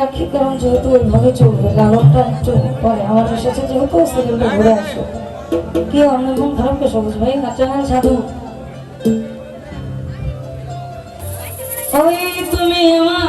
রাখি কারণ যেহেতু ওইভাবে চলবে, লালনটা চলবে পরে। আমার এসেছে যেহেতু সেগুলো ঘুরে আসো। কে অন্নভূম ধর্মকে সবুজ ভাই? নাচান সাধু? ওই তুমি আমার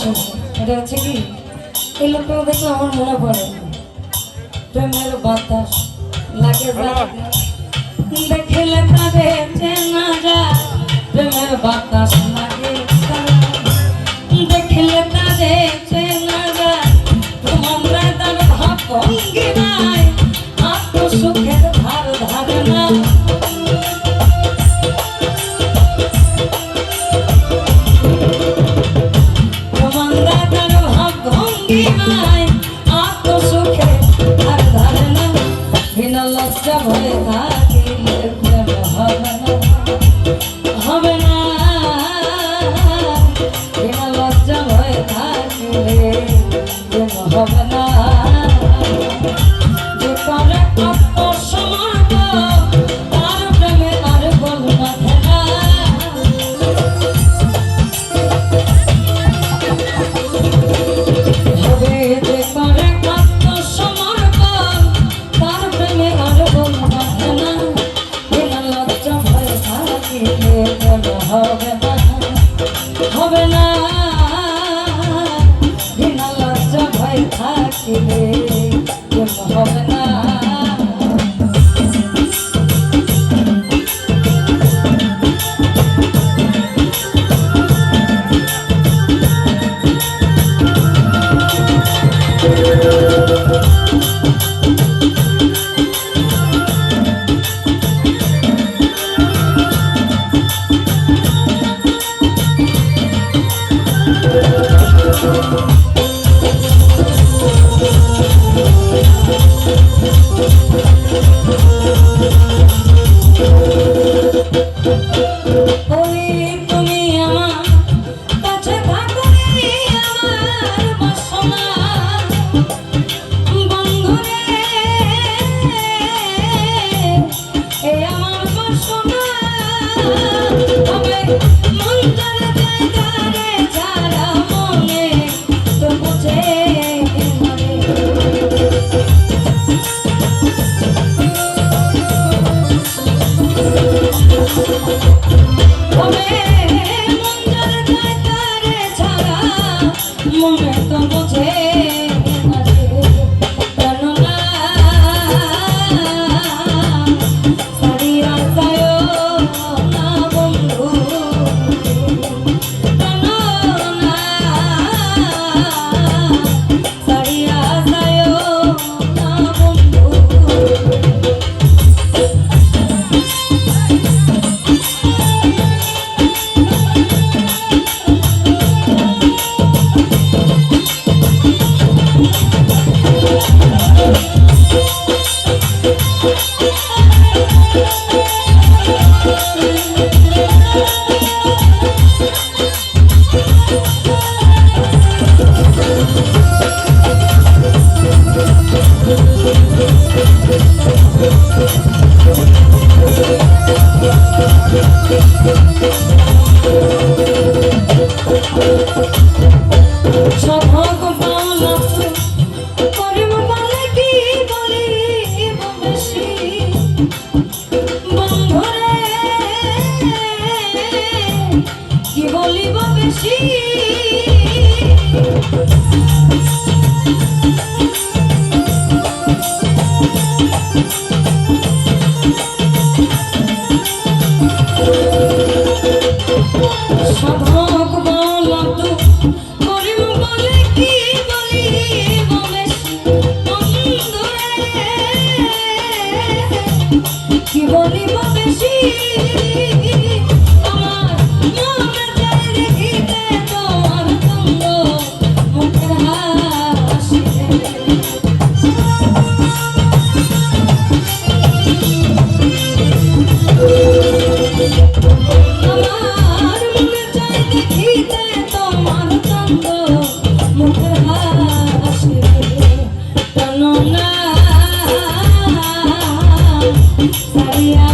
শুনি এটা হচ্ছে কি? এই লোকটাকে দেখে আমার মনে পড়ে। প্রেম গেল বাতাস, লাগে দেখলে তবে চেনা যায়। প্রেমের বাতাস না হবে না। Thank you. তো বুঝে। সারিয়া যায় না বন্ধু